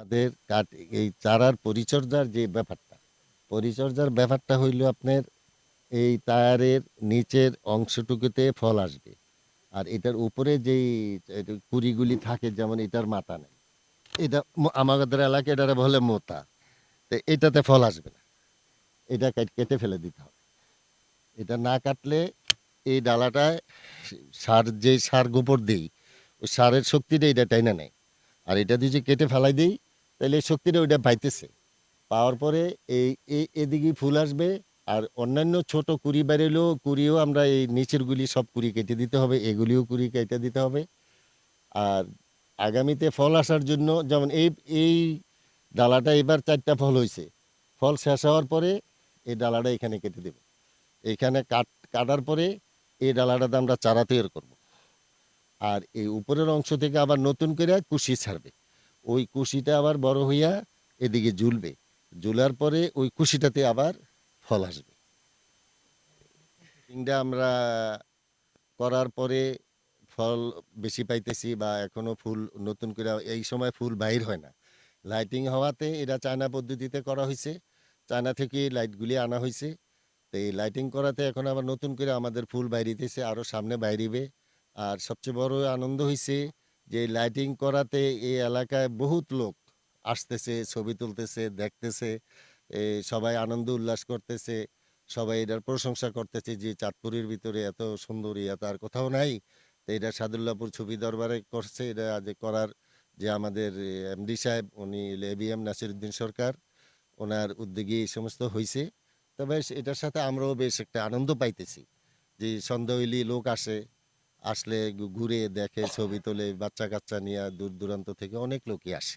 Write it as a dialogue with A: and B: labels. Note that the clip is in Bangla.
A: আমাদের কাঠ এই চারার পরিচর্যার যে ব্যাপারটা, পরিচর্যার ব্যাপারটা হইল আপনার এই টায়ারের নিচের অংশটুকুতে ফল আসবে। আর এটার উপরে যেই কুড়িগুলি থাকে, যেমন এটার মাথা নেই, এটা আমাদের এলাকায় এটারে বলে মোতা, তো এটাতে ফল আসবে না। এটা কেট- কেটে ফেলে দিতে হবে। এটা না কাটলে এই ডালাটায় সার যে সার গোবর দিই, ওই সারের শক্তিটা এটা টাইনা নেয়। আর এটা দিয়ে যে কেটে ফেলাই দিই তাহলে এই শক্তিটা ওইটা পাইতেছে। পাওয়ার পরে এই এদিকে ফুল আসবে আর অন্যান্য ছোট কুড়ি বেরোলেও কুড়িও আমরা এই নিচের গুলি সব কুড়ি কেটে দিতে হবে, এগুলিও কুড়ি কেটে দিতে হবে। আর আগামীতে ফল আসার জন্য যেমন এই এই ডালাটা এবার চারটা ফল হয়েছে ফল শেষ হওয়ার পরে এই ডালাটা এখানে কেটে দেব। এখানে কাট, কাটার পরে এই ডালাটাতে আমরা চারা তৈরি করব। আর এই উপরের অংশ থেকে আবার নতুন করে কুশি ছাড়বে। ওই কুশিটা আবার বড় হইয়া এদিকে ঝুলবে। ঝুলার পরে ওই কুশিটাতে আবার ফল আসবে। এটা আমরা করার পরে ফল বেশি পাইতেছি বা এখনও ফুল নতুন করে এই সময় ফুল বাইর হয় না। লাইটিং হওয়াতে এটা চায়না পদ্ধতিতে করা হয়েছে চায়না থেকে লাইটগুলি আনা হয়েছে তো এই লাইটিং করাতে এখন আবার নতুন করে আমাদের ফুল বাইরিতেছে আরও সামনে বাইরিবে। আর সবচেয়ে বড় আনন্দ হয়েছে যে লাইটিং করাতে এই এলাকায় বহুত লোক আসতেছে, ছবি তুলতেছে, দেখতেছে সবাই আনন্দ উল্লাস করতেছে, সবাই এটার প্রশংসা করতেছে যে চাঁদপুরের ভিতরে এত সুন্দরী এত আর কোথাও নাই। তো এটা সাদুল্লাপুর ছবি দরবারে করছে, এটা আজ করার যে আমাদের এমডি সাহেব, উনি এবিএম নাসিরুদ্দিন সরকার, ওনার উদ্যোগে এই সমস্ত হয়েছে তবে এটার সাথে আমরাও বেশ একটা আনন্দ পাইতেছি যে হইলে লোক আসে আসলে ঘুরে দেখে ছবি তোলে বাচ্চা কাচ্চা নিয়ে দূর দূরান্ত থেকে অনেক লোকই আসে।